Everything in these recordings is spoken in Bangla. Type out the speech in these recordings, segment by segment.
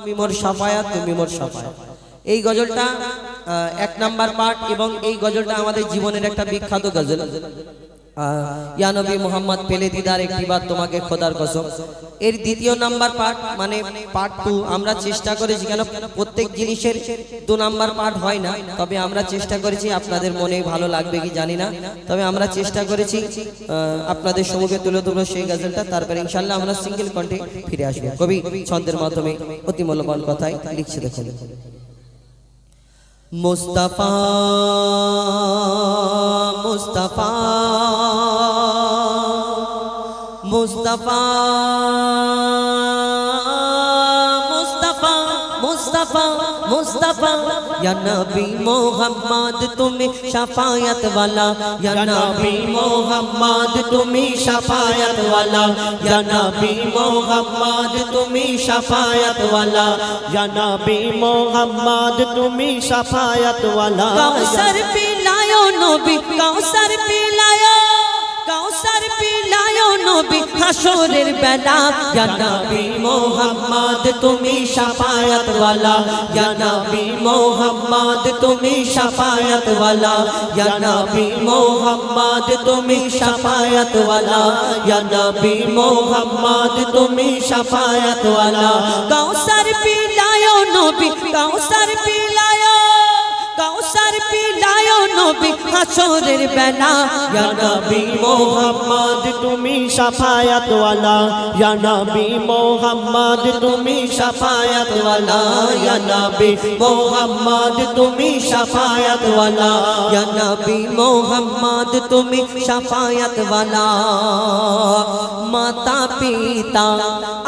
তুমি মোর সাফায়াত, তুমি মোর সাফায়া এই গজলটা এক নাম্বার পার্ট এবং এই গজলটা আমাদের জীবনের একটা বিখ্যাত গজল। ইয়া নবী মোহাম্মদ, পেলে দিদার একটি বার তোমাকে খোদার কসম। এর দ্বিতীয় নাম্বার পার্ট মানে পার্ট টু, আমরা চেষ্টা করেছি কেন, প্রত্যেক জিনিসের দু নাম্বার পার্ট হয় না, তবে আমরা চেষ্টা করেছি, আপনাদের মনে ভালো লাগবে কি জানি না, তবে আমরা চেষ্টা করেছি আপনাদের সম্মুখে তুলে ধরবো সেই গজলটা, তারপরে ইনশাল্লাহ আমরা সিঙ্গেল কণ্ঠে ফিরে আসব। কবি, ছন্দের মাধ্যমে অতি মূল্যবান কথাই লিখছে দেখুন। মুস্তাফা মুস্তাফা মুস্তফা মুস্তফা মুস্তফা মুস্তফা یا نبی محمد تمہیں شفاعت والا یا نبی محمد تمہیں شفاعت والا یا نبی محمد تمہیں شفاعت والا یا نبی محمد تمہیں شفاعت والا کوثر پلاؤ نبی کوثر پلاؤ নবী হাসরের বেলা, ইয়া নবী মোহাম্মদ, তুমি শাফায়াত ওয়ালা ইয়া নবী মোহাম্মদ, তুমি শাফায়াত ওয়ালা ইয়া নবী মোহাম্মদ, তুমি শাফায়াত ওয়ালা ইয়া মোহাম্মদ, তুমি শাফায়াত ওয়ালা কাউসার পিলায় নবী কাউসার পিলায় কাউসার পিলায় নবী হাসরের বেলা। ইয়া নবী মোহাম্মদ, তুমি সাফায়াত ওয়ালা ইয়া নবী মোহাম্মদ, তুমি সাফায়াত ওয়ালা ইয়া নবী মোহাম্মদ, তুমি সাফায়াত ওয়ালা ইয়া নবী মোহাম্মদ, তুমি সাফায়াত ওয়ালা মাতা পিতা,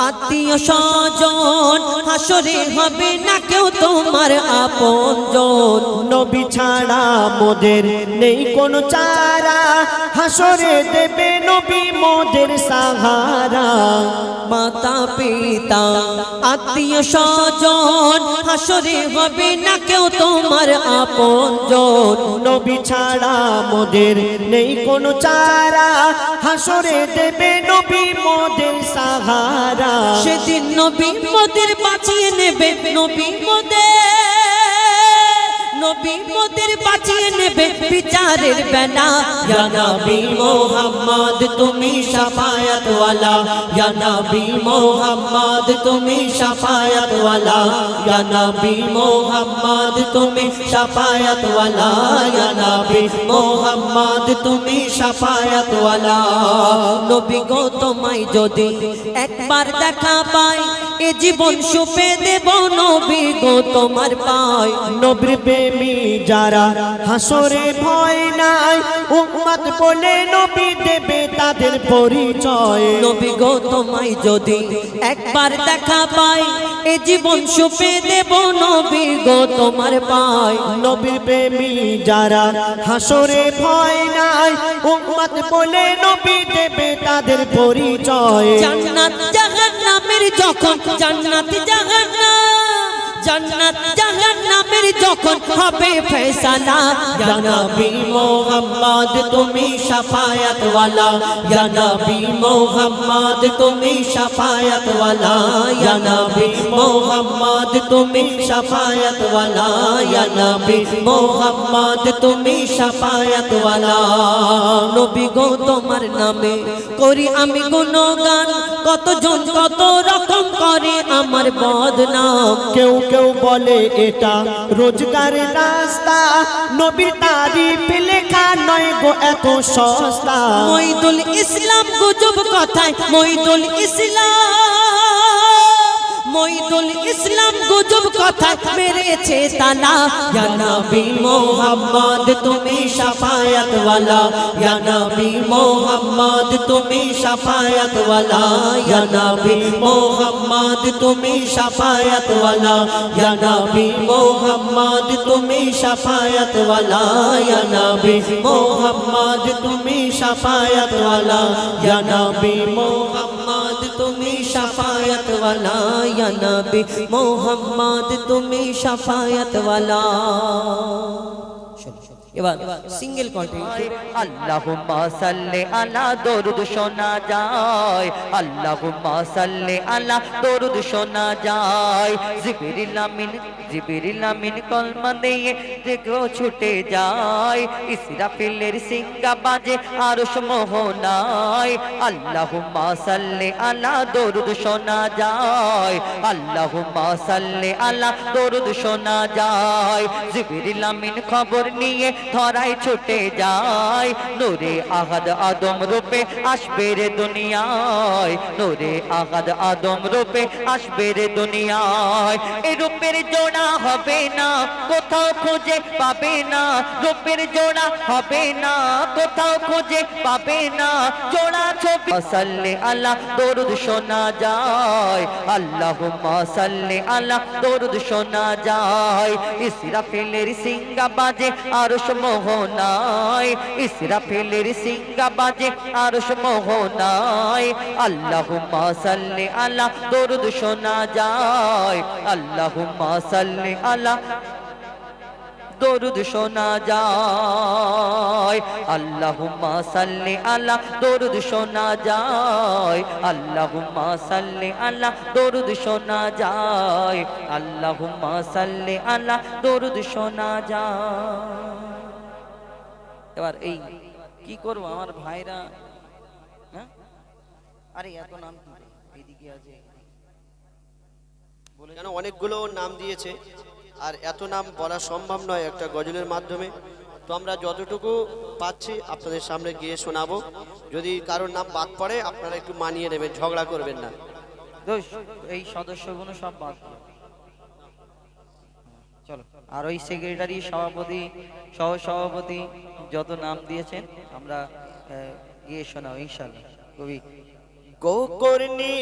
আত্মীয় স্বজন, হাসরে হবে না কেউ তোমার আপন নবী ছাড়া মোদের নেই, কোনো চারা। হাসরে দেবে নবী মোদের সাহারা। মাতা, পিতা, আত্মীয়, স্বজন, হাসরে হবে না কেউ তোমার আপনজন। নবী ছাড়া মোদের নেই, কোনো চারা। হাসরে দেবে নবী মোদের সাহারা। সেদিন নবী মোদের বাঁচিয়ে নেবে, নবী মোদের নবী মোদের বাঁচিয়ে নেবে বিচারের বেলা। ইয়া নবী মোহাম্মদ তুমি শাফায়াত ওয়ালা ইয়া নবী মোহাম্মদ তুমি শাফায়াত ওয়ালা ইয়া নবী মোহাম্মদ তুমি শাফায়াত ওয়ালা ইয়া নবী মোহাম্মদ তুমি শাফায়াত ওয়ালা নবী গো তোমায় যদি একবার দেখা পাই এ জীবন সুপে দেব নবী গো তোমার পায়। নবীর প্রেমী যারা হাসরে ভয় নাই উম্মত বলে নবী দেবে তাদের পরিচয়। নবী গো তোমায় যদি একবার দেখা পাই এ জীবন সুপে দেব নবী গো তোমার পায়। নবীর প্রেমী যারা হাসরে ভয় নাই উম্মত বলে নবী দেবে তাদের পরিচয়। জান্নাত যখন জান্নাতি জাহান্নাম জান্নাত, জাহান্নামের যখন হবে ফয়সালা ইয়া নবী মুহাম্মদ, তুমি শাফায়াত ওয়ালা ইয়া নবী মুহাম্মদ, তুমি শাফায়াত ওয়ালা ইয়া নবী মুহাম্মদ, তুমি শাফায়াত ওয়ালা ইয়া নবী মুহাম্মদ, তুমি শাফায়াত ওয়ালা নবী গো, তোমার নামে করি আমি গুণগান। কতজন কত রকম করে আমার বদনাম। কেউ কেউ বলে এটা রোজগার রাস্তা। নবীর তারিফ লেখা নয় গো এত সস্তা। মইদুল ইসলাম গুজব কথায় মইদুল ইসলাম। মইদুল ইসলাম গুজব কথা মেরেছে তালা। ইয়া নবী মোহাম্মদ, তুমি শাফায়াত ওয়ালা ইয়া নবী মোহাম্মদ, তুমি শাফায়াত ওয়ালা ইয়া নবী মোহাম্মদ, তুমি শাফায়াত ওয়ালা ইয়া নবী মোহাম্মদ, তুমি শাফায়াত ওয়ালা ইয়া নবী মোহাম্মদ, তুমি শাফায়াত ওয়ালা ইয়া নবী মোহাম্মদ, তুমি শাফায়াত वाला या नबी मोहम्मद तुम्हें शफायत वाला এবার সিঙ্গেল কণ্ঠে আল্লাহুম্মা সাল্লি আলা দরুদ শোনা যায়, আল্লাহুম্মা সাল্লি আলা দরুদ শোনা যায়। জিবরিল আমিন জিবরিল আমিন কলমা দিয়ে দেখো ছুটে যায়। ইসরাফিলের সিঙ্গা বাজে আরশ মোহনায় আল্লাহুম্মা সাল্লি আলা দরুদ শোনা যায়, আল্লাহুম্মা সাল্লি আলা দরুদ শোনা যায়। জিবরিল আমিন খবর নিয়ে ধরায় ছুটে যায়। নূরে আহাদ আদম রূপে আসবে রে দুনিয়ায়। নূরে আহাদ আদম রূপে আসবে রে দুনিয়ায়। এই রূপের জোড়া হবে না, কোথাও খুঁজে পাবে না। রূপের জোড়া হবে না, কোথাও খুঁজে পাবে না। জোড়া ছবি সাল্লে আল্লাহ দরুদ শোনা যায়। আল্লাহুম্মা সাল্লি আল্লাহ দরুদ শোনা যায়। ইসরাফিলের সিঙ্গা বাজে আরশ মোহনায়, ইসরাফিলের সিঙ্গা বাজে আরশ মোহনায়। আল্লাহুম্মা সাল্লি আল্লাহ দরুদ শোনা যায়। আল্লাহুম্মা সাল্লি আল্লাহ দরুদ শোনা যায়। আল্লাহুম্মা সাল্লি আলা, দরুদ শোনা যায়। আল্লাহুম্মা সাল্লি আলা, দরুদ শোনা যায়। আল্লাহুম্মা সাল্লি আলা, দরুদ শোনা যায়। এবার এই কি করব? আমার ভাইরা হ্যাঁ? আরে এত নাম কি? এইদিকে আছে। কেন অনেকগুলো নাম দিয়েছে আর এত নাম বলা সম্ভব নয় একটা গজলের মাধ্যমে। তো আমরা যতটুকু পাচ্ছি আপনাদের সামনে গিয়ে শোনাবো। যদি কারোর নাম বাদ পড়ে আপনারা একটু মানিয়ে নেবেন ঝগড়া করবেন না। এই সদস্যগুলো সব বাদ দিও। আর ওই সেক্রেটারি সভাপতি সহ সভাপতি যত নাম দিয়েছেন, আমরা গিয়ে শোনাও ইনশাল্লাহ কবি। গোকর্ণী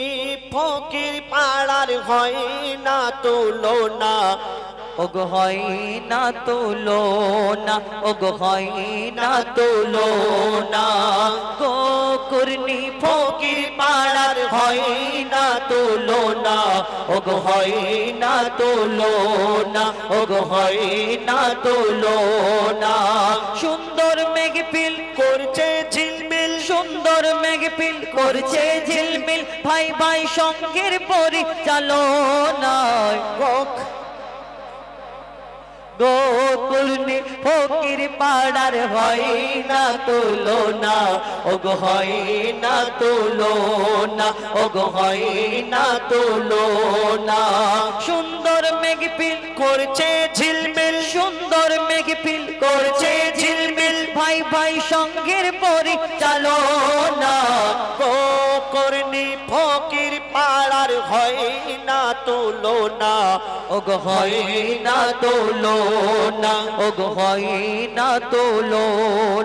ফকির পাড়ার হয় না তুলনা ওগো হয় না তোলো না, ওগো হয় না তোলো না। গো করনি ফকির পাড়ার হয় না তোলো না, ওগো হয় না তোলো না, ওগো হয় না তোলো না। সুন্দর মেঘপিল করছে ঝিলমিল, সুন্দর মেঘপিল করছে ঝিলমিল, ভাই ভাই সঙ্গের পরিচালনায়। গোখ গোকুলনি ফকির পাড়ার হয় না তোলো না ওগো হয় না তোলো না ওগো হয় না তোলো না সুন্দর মেঘপিল করছে ঝিলমিল, সুন্দর মেঘপিল করছে ঝিলমিল। ভাই ভাই সঙ্গের পরিচালনা। গোকর্ণি ফকির পাড়ার হয় না ওগ হয় না তোলো না ওগ হয় না তোলো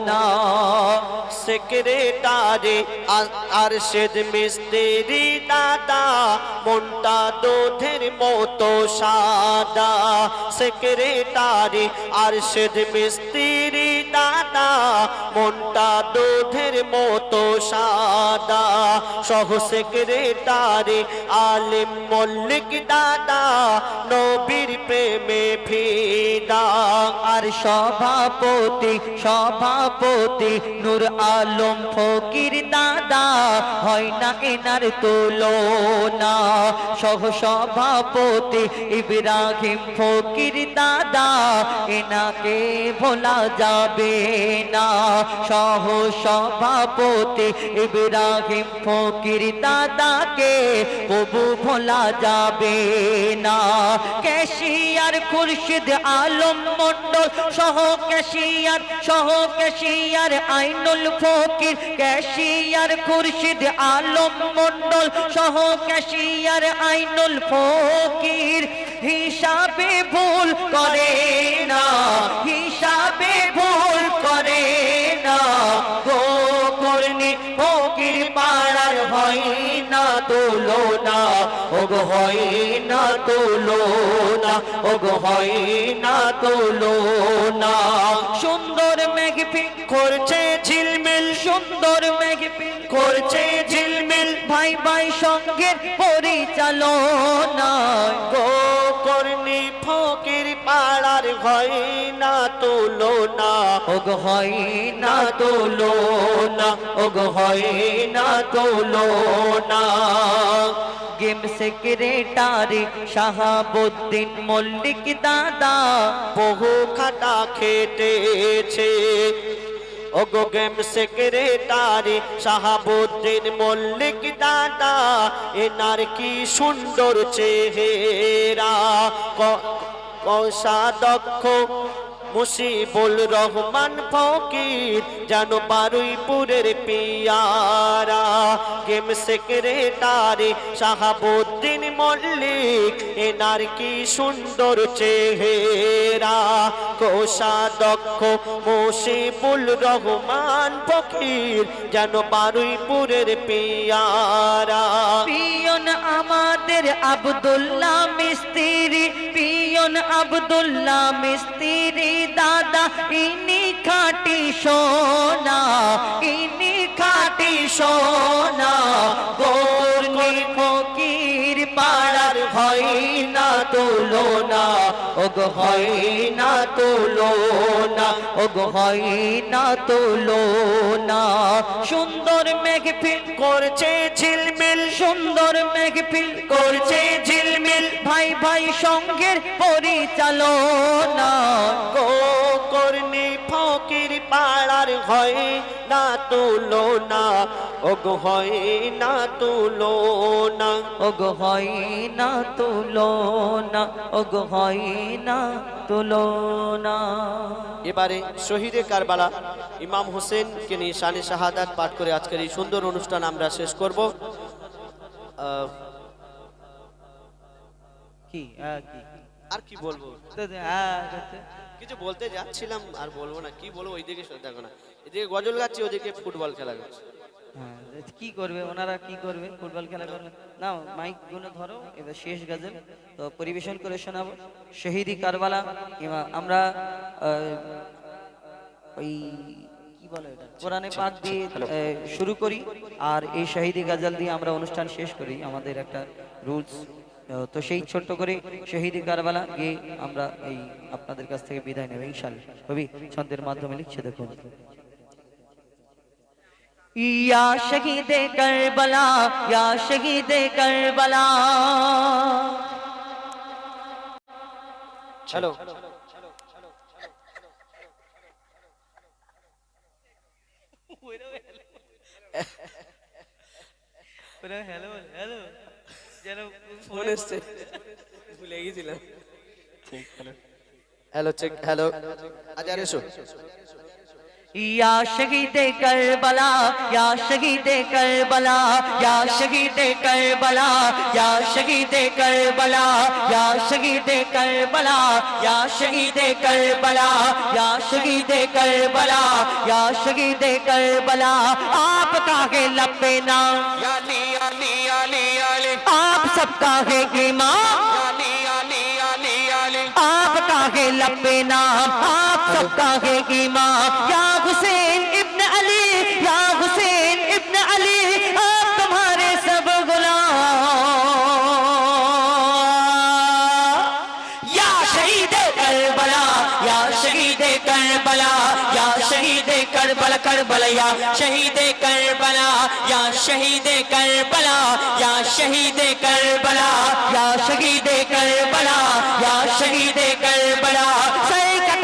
না। সেক্রেটারি, আর সেদ মিস্ত্রি দাদা, মনটা দুধের মতো সাদা। সেক্রেটারি, আর সেদ মিস্ত্রি দাদা, মনটা দুধের মতো সাদা। সহ সেক্রেটারি, আলিম মল্লিক দাদা, নবীর প্রেমে ফিদা। আর সভাপতি সভাপতি নূর আলম ফকির দাদা, হয় না এনার তোলো না সহ সভাপতি ইব্রাহিম ফকির দাদা, এনাকে ভোলা যাবে না? সহ সভাপতি ইব্রাহিম ফকির দাদাকে কবু ভোলা যাবে না? ক্যাশিয়ার খুরশিদ আলম মন্ডল সহ ক্যাশিয়ার সহ ক্যাশিয়ার আইনুল ফকির ক্যাশিয়ার খুরশিদ আলম মন্ডল সহ ক্যাশিয়ার আইনুল ফকির। হিসাবে ভুল করে না, হিসাবে ভুল করে না। গো করনি ফকির পাড়ার হয় তোলো না, ওগো হয় না তোলো না, ওগো হয় না তোলো না। সুন্দর মেঘপিল করছে ঝিলমিল, সুন্দর মেঘপিল করছে ঝিলমিল, ভাই ভাই সঙ্গের পরিচালনা গোকর্ণি ফকির পাড়ার হয় না তুলনা ওগ হয় না তোলো না, ওগ হয় না তোলো না। গেম সেক্রেটারি শাহাবুদ্দিন মল্লিক দাদা, বহু খাটা খেটেছে। ওগো গেম সেক্রেটারি শাহাবুদ্দিন মল্লিক দাদা, এনার কি সুন্দর চেহারা। ক- কোষাধ্যক্ষ মুসিবুল রহমান ফকির, যেন বারুইপুরের পিয়ারা। গেম সেক্রেটারি শাহাবুদ্দিন মল্লিক, এনার কি সুন্দর চেহারা। কোষাধ্যক্ষ মুসিবুল রহমান ফকির, যেন বারুইপুরের পিয়ারা। পিয়ন আমাদের আব্দুল্লাহ মিস্ত্রি, পিয়ন আব্দুল্লাহ মিস্ত্রি। দাদা, ইনি খাটি সোনা, ইনি খাটি সোনা। গৌরনি ফকির পাড়ার হয় না তুলনা, ওগ হয় না তুলনা, ওগ হয় না তুলনা। সুন্দর মেঘফিল করছে ঝিলমিল, সুন্দর মেঘফিল করছে ঝিলমিল। ভাই ভাই সঙ্গের পরিচালনা। হয় না তুলনা ওগো হয় না তুলনা ওগ হয় না তুলনা ওগ হয় না তুলনা এবারে শহীদে কারবালা ইমাম হোসেনকে নিয়ে শানে শাহাদাত পাঠ করে আজকের এই সুন্দর অনুষ্ঠান আমরা শেষ করব। আহ, কি কি? আর কি বলব? হ্যাঁ। কিছু বলতে যাচ্ছিলাম আর বলব না কি বলব ওইদিকে দেখো না এদিকে গজল গাচ্ছি ওদিকে ফুটবল খেলা করছে। হ্যাঁ কি করবে ওনারা কি করবে ফুটবল খেলা করবে? না মাইকগুলো ধরো এবার শেষ গজল তো পরিবেশন করে শোনাবো। শহীদি কারবালা কিংবা আমরা ওই কি বলে এটা কোরআনে পাক দিয়ে শুরু করি আর এই শহীদি গজল দিয়ে আমরা অনুষ্ঠান শেষ করি আমাদের একটা রুলস। তো সেই ছোট্ট করে শহীদি কারবালা গিয়ে আমরা এই আপনাদের কাছ থেকে বিদায় নেব ইনশাল্লাহ কবি ছন্দের মাধ্যমে লিখছে দেখুন। ইয়া শহীদ করবলা ইয়া শহীদ করবলা। হ্যালো। Hello hello. যেন ফোন এসছে ভুলে গেছিলাম। হ্যালো। Check hello. আজার এসো یا شہید کربلا یا شہید کربلا یا شہید کربلا یا شہید کربلا یا شہید کربلا یا شہید کربلا یا شہید کربلا یا شہید کربلا آپ کا ہے لپے یا علی علی علی आप सबका है ईमान याली याली याली याली आपका है लपे नाम आप सबका है ईमान या हुसैन شہید کربلا، یا شہید کربلا کربلا، یا شہید کربلا، یا شہید کربلا، یا شہید کربلا، یا شہید کربلا، یا شہید کربلا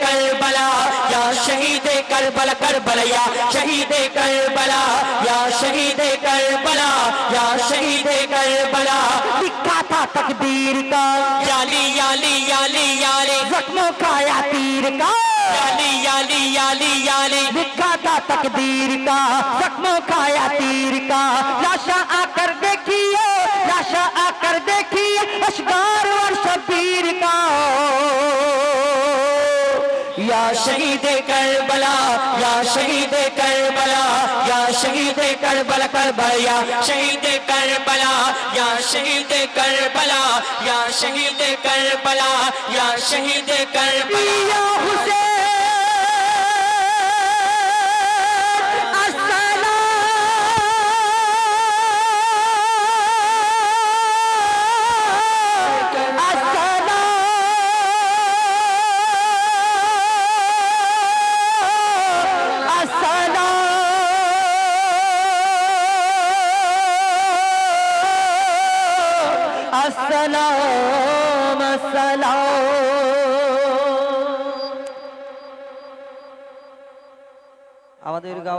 کربلا یا شہید کربلا کربلا یا شہید کربلا یا شہید کربلا یا شہید کربلا۔ لکھا تھا تقدیر کا۔ یالی یالی یالی یالی۔ زخموں کا یا تیر کا۔ یالی یالی یالی یالی۔ لکھا تھا تقدیر کا۔ زخموں کا یا تیر کا۔ لاشا آ کر دیکھئے لاشا آ کر دیکھئے اشگار اشکار شہید کربلا یا شہید کربلا یا شہید کربلا کربلا یا شہید کربلا یا شہید کربلا یا شہید کربلا یا شہید کربلا حسین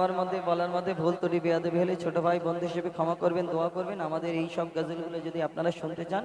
গাওয়ার মধ্যে, বলার মধ্যে ভুল ত্রুটি, বেয়াদবি হলে ছোট ভাই, বন্ধু হিসেবে ক্ষমা করবেন, দোয়া করবেন। আমাদের এই সব গজলগুলো যদি আপনারা শুনতে চান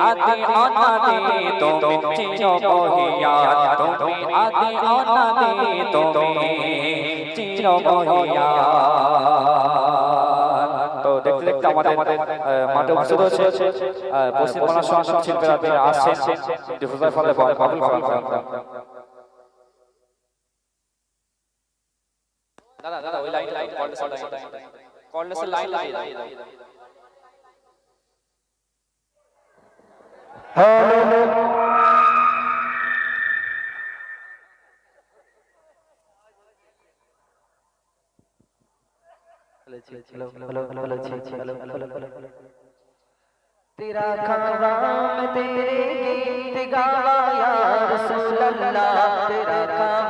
আদি অনাদি তুমি চির বহিয়া তুমি আদি অনাদি তুমি চির বহিয়া তো দেখতে দেখতে আমাদের মাঠে উপস্থিত হচ্ছে আহ, পশ্চিমবঙ্গ সংসদ শিল্পীরা আসছেন ডিফুজার ফলে বাবুল দাদা দাদা ওই লাইন লাইন কর্নেসের লাইন কর্নেসের লাইন तेरा खावाम तेरे गीत गावा या रसूल अल्लाह तेरा खावाम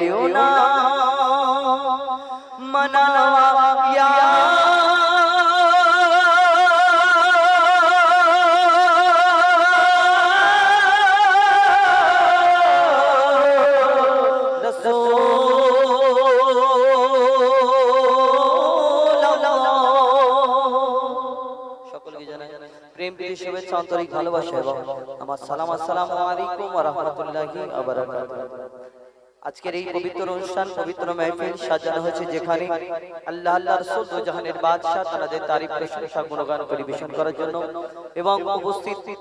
ভুলিও না মনাওয়া প্রেম প্রীতি শুভেচ্ছা আন্তরিক ভালোবাসা এবং আমার সালাম আসসালামু আলাইকুম ওয়া রাহমাতুল্লাহি আজকের এই পবিত্র অনুষ্ঠান, পবিত্র মাহফিল সাজানো হয়েছে যেখানে আল্লাহ আল্লাহ রসুল জাহানের বাদশাহ তাদের তারিফ প্রশংসা গুণগান পরিবেশন করার জন্য এবং উপস্থিত